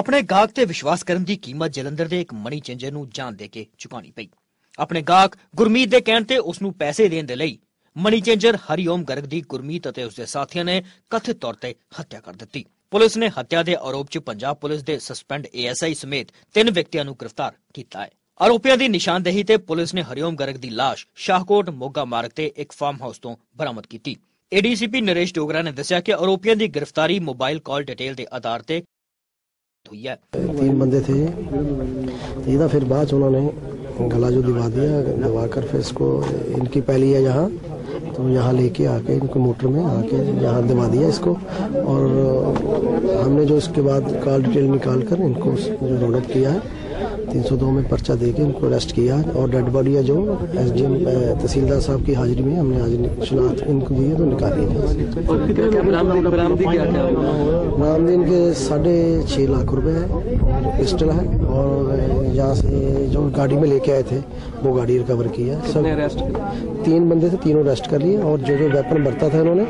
ਆਪਣੇ ਗਾਹਕ ਤੇ ਵਿਸ਼ਵਾਸ ਕਰਨ ਦੀ ਕੀਮਤ ਜਲੰਧਰ ਦੇ ਇੱਕ ਮਨੀ ਚੇਂਜਰ ਨੂੰ ਜਾਨ ਦੇ ਕੇ ਚੁਕਾਉਣੀ ਪਈ। ਆਪਣੇ ਗਾਹਕ ਗੁਰਮੀਤ ਦੇ ਕਹਿਣ ਤੇ ਉਸ ਨੂੰ ਪੈਸੇ ਦੇਣ ਦੇ ਲਈ ਮਨੀ ਚੇਂਜਰ ਹਰੀਓਮ ਗਰਗ ਦੀ ਗੁਰਮੀਤ ਅਤੇ ਉਸਦੇ ਸਾਥੀਆਂ ਨੇ ਕਥਿਤ ਤੌਰ ਤੇ ਹੱਤਿਆ ਕਰ ਦਿੱਤੀ। ਪੁਲਿਸ ਨੇ ਹੱਤਿਆ ਦੇ ਆਰੋਪ 'ਚ ਪੰਜਾਬ ਪੁਲਿਸ ਦੇ ਸਸਪੈਂਡ ਏਐਸਆਈ ਸਮੇਤ ਤਿੰਨ ਵਿਅਕਤੀਆਂ ਨੂੰ ਗ੍ਰਿਫਤਾਰ ਕੀਤਾ ਹੈ। ਆਰੋਪੀਆਂ ਦੀ ਨਿਸ਼ਾਨਦੇਹੀ ਤੇ ਪੁਲਿਸ ਨੇ ਹਰੀਓਮ ਗਰਗ ਦੀ ਲਾਸ਼ ਸ਼ਾਹਕੋਟ ਮੋਗਾ ਮਾਰਗ ਤੇ ਇੱਕ ਫਾਰਮ ਹਾਊਸ ਤੋਂ ਬਰਾਮਦ ਕੀਤੀ। ਏਡੀਸੀਪੀ ਨਰੇਸ਼ ਡੋਗਰਾ ਨੇ ਦੱਸਿਆ ਕਿ ਆਰੋਪੀਆਂ ਦੀ ਗ੍ਰਿਫਤਾਰੀ ਮੋਬਾਈਲ ਕਾਲ ਡਿਟੇਲ ਦੇ ਆਧਾਰ ਤੇ हुई है तीन बंदे थे इधर फिर बाद उन्होंने गला जो दिवा दिया दिवा कर फिर इसको इनकी पहली है यहाँ तो यहाँ लेके आके इनको मोटर में आके यहाँ दिवा दिया इसको। और हमने जो इसके बाद कॉल डिटेल निकाल कर इनको जो रोड अप किया है तीन सौ दो में पर्चा दे के इनको अरेस्ट किया और डेड बॉडी जो एस डी एम तहसीलदार साहब की हाजिरी में हमने आज शनाख्त इनको दी है तो निकाली है। बरामदी इनके साढ़े छः लाख रुपए है पिस्टल है और यहाँ से जो गाड़ी में लेके आए थे वो गाड़ी रिकवर की है सब कितने अरेस्ट तीन बंदे थे तीनों अरेस्ट कर लिए और जो जो वेपन बरता था इन्होंने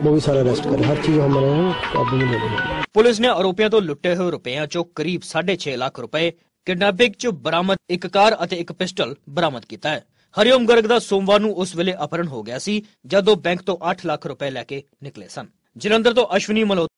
वो भी सारा अरेस्ट करे हर चीज हमारे काबू में ले ली ਪੁਲਿਸ ਨੇ ਆਰੋਪੀਆਂ ਤੋਂ ਲੁੱਟੇ ਹੋਏ ਰੁਪਈਆਂ ਚੋਂ ਕਰੀਬ 6.5 ਲੱਖ ਰੁਪਏ ਕਿਡਨੈਪਿੰਗ ਚ ਬਰਾਮਦ ਇੱਕ ਕਾਰ ਅਤੇ ਇੱਕ ਪਿਸਟਲ ਬਰਾਮਦ ਕੀਤਾ ਹੈ ਹਰੀਓਮ ਗਰਗ ਦਾ ਸੋਮਵਾਰ ਨੂੰ ਉਸ ਵੇਲੇ ਅਪਹਰਣ ਹੋ ਗਿਆ ਸੀ ਜਦੋਂ ਬੈਂਕ ਤੋਂ 8 ਲੱਖ ਰੁਪਏ ਲੈ ਕੇ ਨਿਕਲੇ ਸਨ ਜਲੰਧਰ ਤੋਂ ਅਸ਼ਵਨੀ ਮਲਹੋਤਰਾ